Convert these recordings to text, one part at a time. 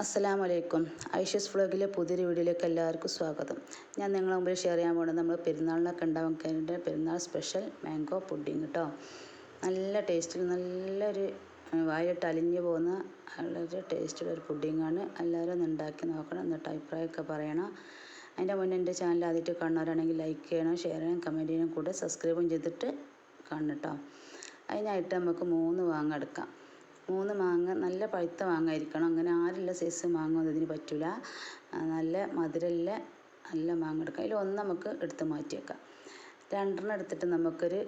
അസ്സലാമു വലൈക്കും ഐഷ്യസ് ഫ്ലോഗിലെ പുതിയൊരു വീഡിയോയിലേക്ക് എല്ലാവർക്കും സ്വാഗതം. ഞാൻ നിങ്ങളെ മുമ്പിൽ ഷെയർ ചെയ്യാൻ പോകുന്നത് നമ്മൾ പെരുന്നാളിനൊക്കെ ഉണ്ടാക്കേണ്ട പെരുന്നാൾ സ്പെഷ്യൽ മാംഗോ പുഡിങ് കേട്ടോ നല്ല ടേസ്റ്റിൽ നല്ലൊരു വായിട്ട് അലിഞ്ഞു പോകുന്ന വളരെ ടേസ്റ്റുള്ള ഒരു പുഡിങ്ങാണ് എല്ലാവരും ഒന്ന് ഉണ്ടാക്കി നോക്കണം എന്നിട്ട് അഭിപ്രായമൊക്കെ പറയണം. അതിന്റെ മുന്നേ എന്റെ ചാനൽ ആദ്യമായിട്ട് കാണുന്നവരാണെങ്കിൽ ലൈക്ക് ചെയ്യണം ഷെയർ ചെയ്യണം കമന്റ് ചെയ്യണം കൂടെ സബ്സ്ക്രൈബും ചെയ്തിട്ട് കാണണം കേട്ടോ അതിനായിട്ട് നമുക്ക് മൂന്ന് മാങ്ങ എടുക്കാം. മൂന്ന് മാങ്ങ നല്ല പഴുത്ത മാങ്ങ ആയിരിക്കണം. അങ്ങനെ ആരുള്ള സൈസ് മാങ്ങ ഒന്നും ഇതിന് പറ്റില്ല നല്ല മധുരമുള്ള നല്ല മാങ്ങ എടുക്കാം. അതിൽ ഒന്ന് നമുക്ക് എടുത്ത് മാറ്റി വെക്കാം. രണ്ടെണ്ണം എടുത്തിട്ട് നമുക്കൊരു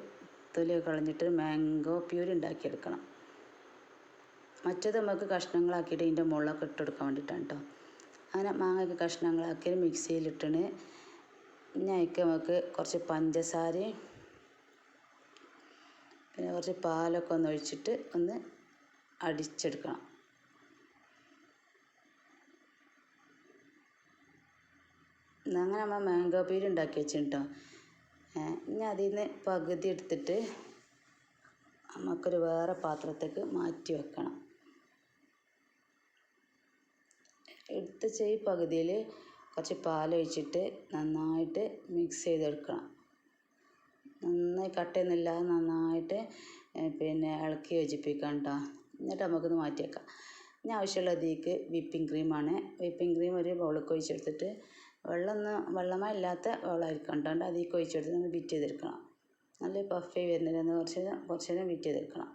തൊലി കളഞ്ഞിട്ട് മാംഗോ പ്യൂരി ഉണ്ടാക്കിയെടുക്കണം. മറ്റേത് നമുക്ക് കഷ്ണങ്ങളാക്കിയിട്ട് ഇതിന്റെ മുകളിലൊക്കെ ഇട്ട് കൊടുക്കാൻ വേണ്ടിയിട്ടാണ് കേട്ടോ അങ്ങനെ മാങ്ങയൊക്കെ കഷ്ണങ്ങളാക്കി മിക്സിയിലിട്ടിന് ഇനി അതിക്ക് നമുക്ക് കുറച്ച് പഞ്ചസാരയും പിന്നെ കുറച്ച് പാലൊക്കെ ഒന്ന് ഒഴിച്ചിട്ട് ഒന്ന് അടിച്ചെടുക്കണം. അങ്ങനെ നമ്മൾ മാംഗോ പീര് ഉണ്ടാക്കി വെച്ചിട്ടോ ഇനി അതിൽ നിന്ന് പകുതി എടുത്തിട്ട് നമുക്കൊരു വേറെ പാത്രത്തേക്ക് മാറ്റി വെക്കണം. എടുത്ത ഈ പകുതിയിൽ കുറച്ച് പാലൊഴിച്ചിട്ട് നന്നായിട്ട് മിക്സ് ചെയ്തെടുക്കണം. നന്നായി കട്ടയൊന്നുമില്ലാതെ നന്നായിട്ട് പിന്നെ ഇളക്കി യോജിപ്പിക്കണം കേട്ടോ എന്നിട്ട് നമുക്കിത് മാറ്റിയേക്കാം ഇനി ആവശ്യമുള്ള ഇതിലേക്ക് വിപ്പിംഗ് ക്രീമാണ്. വിപ്പിംഗ് ക്രീം ഒരു ബൗളിലേക്ക് ഒഴിച്ചെടുത്തിട്ട് ഒന്ന് വെള്ളമായി ഇല്ലാത്ത വെള്ളമായിരിക്കും കണ്ടുകൊണ്ട് അതിലേക്ക് ഒഴിച്ചെടുത്ത് നമ്മൾ ബിറ്റ് ചെയ്തെടുക്കണം. നല്ല പഫി വരുന്നതിന് കുറച്ച് കുറച്ച് നേരം ബിറ്റ് ചെയ്തെടുക്കണം.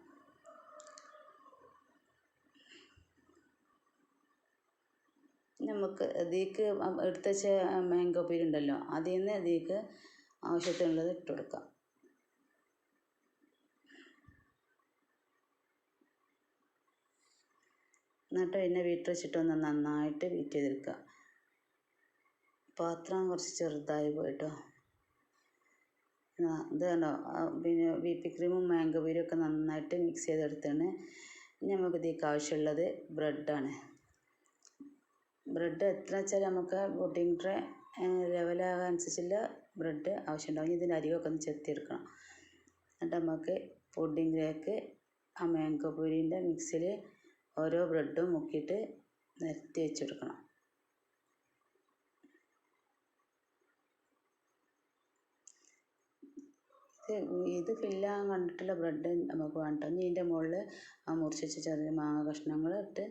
നമുക്ക് ഇതിലേക്ക് എടുത്തുവെച്ച മാംഗോ പീര് ഉണ്ടല്ലോ അതിൽ നിന്ന് ഇതിലേക്ക് ആവശ്യത്തിനുള്ളത് ഇട്ട് കൊടുക്കാം. എന്നിട്ട് പിന്നെ വീട്ടിൽ വെച്ചിട്ട് ഒന്ന് നന്നായിട്ട് ബീറ്റ് ചെയ്തെടുക്കുക. പാത്രം കുറച്ച് ചെറുതായി പോയിട്ടോ. ഇത് കണ്ടോ? പിന്നെ വിപ്പി ക്രീമും മാംഗോ ഒക്കെ നന്നായിട്ട് മിക്സ് ചെയ്തെടുത്താണ്. നമുക്ക് ഇതിലേക്ക് ആവശ്യമുള്ളത് ബ്രെഡാണ് ബ്രെഡ് എത്ര വെച്ചാൽ നമുക്ക് പുഡിംഗ് ട്രേ ലെവലാകാൻ അനുസരിച്ചുള്ള ബ്രെഡ് ആവശ്യമുണ്ടാവും. ഇതിന്റെ അരികൊക്കെ ഒന്ന് ചെത്തിയെടുക്കണം. എന്നിട്ട് നമുക്ക് പുഡിങ്ങിലേക്ക് ആ മാംഗോ പൂരിന്റെ മിക്സിൽ ഓരോ ബ്രെഡും മുക്കിയിട്ട് നിരത്തി വെച്ചെടുക്കണം. ഇത് ഫില്ലാൻ കണ്ടിട്ടുള്ള ബ്രെഡ് നമുക്ക് വേണ്ട. ഇനി ഇതിന്റെ മുകളിൽ ആ മുറിച്ച് ചെറിയ മാങ്ങ കഷ്ണങ്ങൾ ഇട്ട്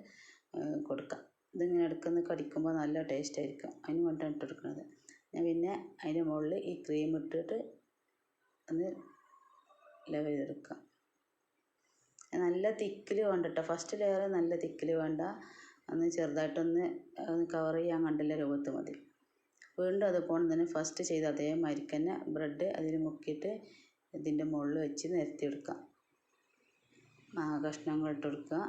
കൊടുക്കാം. ഇതിങ്ങനെ എടുക്കുന്ന കടിക്കുമ്പോൾ നല്ല ടേസ്റ്റ് ആയിരിക്കും. അതിന് വേണ്ടിയാണ് ഇട്ട് കൊടുക്കുന്നത്. ഞാൻ പിന്നെ അതിന്റെ മുകളിൽ ഈ ക്രീം ഇട്ടിട്ട് ഒന്ന് ലെവൽ ചെയ്തെടുക്കാം. നല്ല തിക്കിൽ വേണ്ട കേട്ടോ ഫസ്റ്റ് ലെയർ നല്ല തിക്കിൽ വേണ്ട. ഒന്ന് ചെറുതായിട്ടൊന്ന് കവർ ചെയ്യാൻ കണ്ടില്ല രൂപത്ത് മതി. വീണ്ടും അതുപോലെ തന്നെ ഫസ്റ്റ് ചെയ്ത അതേമാതിരി തന്നെ ബ്രെഡ് അതിൽ മുക്കിയിട്ട് ഇതിന്റെ മുകളിൽ വെച്ച് നിരത്തി എടുക്കാം. മാങ്ങ കഷ്ണങ്ങൾ ഇട്ട് കൊടുക്കുക.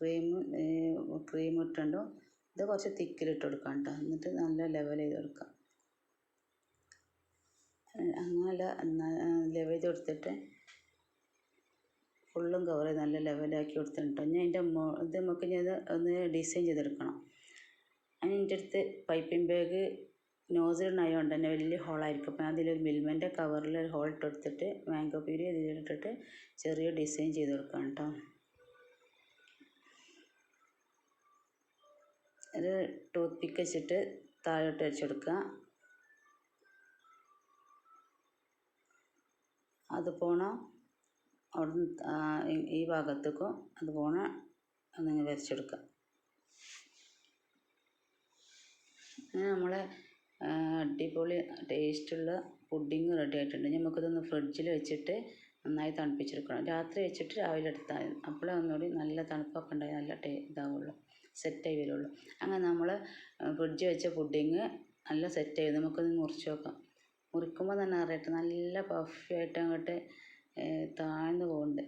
ക്രീം ക്രീം ഇട്ടുണ്ടോ ഇത് കുറച്ച് തിക്കിലിട്ട് കൊടുക്കാം കേട്ടോ. എന്നിട്ട് നല്ല ലെവൽ ചെയ്ത് കൊടുക്കാം. അങ്ങനെയല്ല ലെവൽ കൊടുത്തിട്ട് ഫുള്ളും കവർ ചെയ്ത് നല്ല ലെവലാക്കി കൊടുത്തിട്ടുണ്ട്. ഞാൻ അതിന്റെ ഇത് നമുക്ക് ഞാൻ ഒന്ന് ഡിസൈൻ ചെയ്തെടുക്കണം. അതിന് എന്റെ അടുത്ത് പൈപ്പിംഗ് ബാഗ് നോസിലുണ്ടായതുകൊണ്ട് തന്നെ വലിയ ഹോളായിരിക്കും അപ്പം അതിലൊരു മിൽമന്റെ കവറിൽ ഒരു ഹോൾ ഇട്ട് കൊടുത്തിട്ട് മാംഗോ പീരി ഇതിലിട്ടിട്ട് ചെറിയ ഡിസൈൻ ചെയ്ത് കൊടുക്കാം കേട്ടോ ഒരു ടൂത്ത് പിക്ക് വെച്ചിട്ട് താഴോട്ട് വെച്ചെടുക്കുക അത് പോണ അവിടെ ഈ ഭാഗത്തേക്കും അത് പോണ അങ്ങനെ വരച്ചെടുക്കുക അങ്ങനെ നമ്മളെ അടിപൊളി ടേസ്റ്റുള്ള പുഡിങ് റെഡി ആയിട്ടുണ്ട്. നമുക്കിതൊന്ന് ഫ്രിഡ്ജിൽ വെച്ചിട്ട് നന്നായി തണുപ്പിച്ചെടുക്കണം. രാത്രി വെച്ചിട്ട് രാവിലെ എടുത്താൽ മതി. അപ്പോഴേ ഒന്നുകൂടി നല്ല തണുപ്പൊക്കെ ഉണ്ടായി നല്ല ടേ ഇതാവുള്ളൂ സെറ്റായി വരുള്ളൂ. അങ്ങനെ നമ്മൾ ഫ്രിഡ്ജിൽ വെച്ച പുഡിങ് നല്ല സെറ്റായി നമുക്കൊന്ന് മുറിച്ച് നോക്കാം മുറിക്കുമ്പോൾ തന്നെ അറിയട്ടെ നല്ല പഫി ആയിട്ട് അങ്ങോട്ട് താഴ്ന്നു പോകുന്നുണ്ട്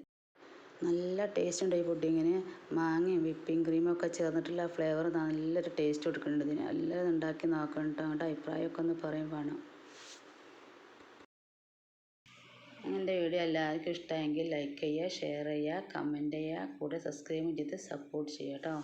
നല്ല ടേസ്റ്റ് ഉണ്ട് ഈ പുഡിങ്ങിന് മാങ്ങയും വിപ്പിംഗ് ക്രീമും ഒക്കെ ചേർന്നിട്ടുള്ള ഫ്ലേവർ നല്ലൊരു ടേസ്റ്റ് കൊടുക്കുന്നുണ്ട് ഇതിന്. എല്ലാവരും ഉണ്ടാക്കി നോക്കണം അങ്ങോട്ട് അഭിപ്രായമൊക്കെ ഒന്ന് പറയും വേണം എന്റെ വീഡിയോ എല്ലാവർക്കും ഇഷ്ടമായെങ്കിൽ ലൈക്ക് ചെയ്യുക ഷെയർ ചെയ്യുക കമന്റ് ചെയ്യുക. കൂടെ സബ്സ്ക്രൈബ് ചെയ്ത് സപ്പോർട്ട് ചെയ്യുക കേട്ടോ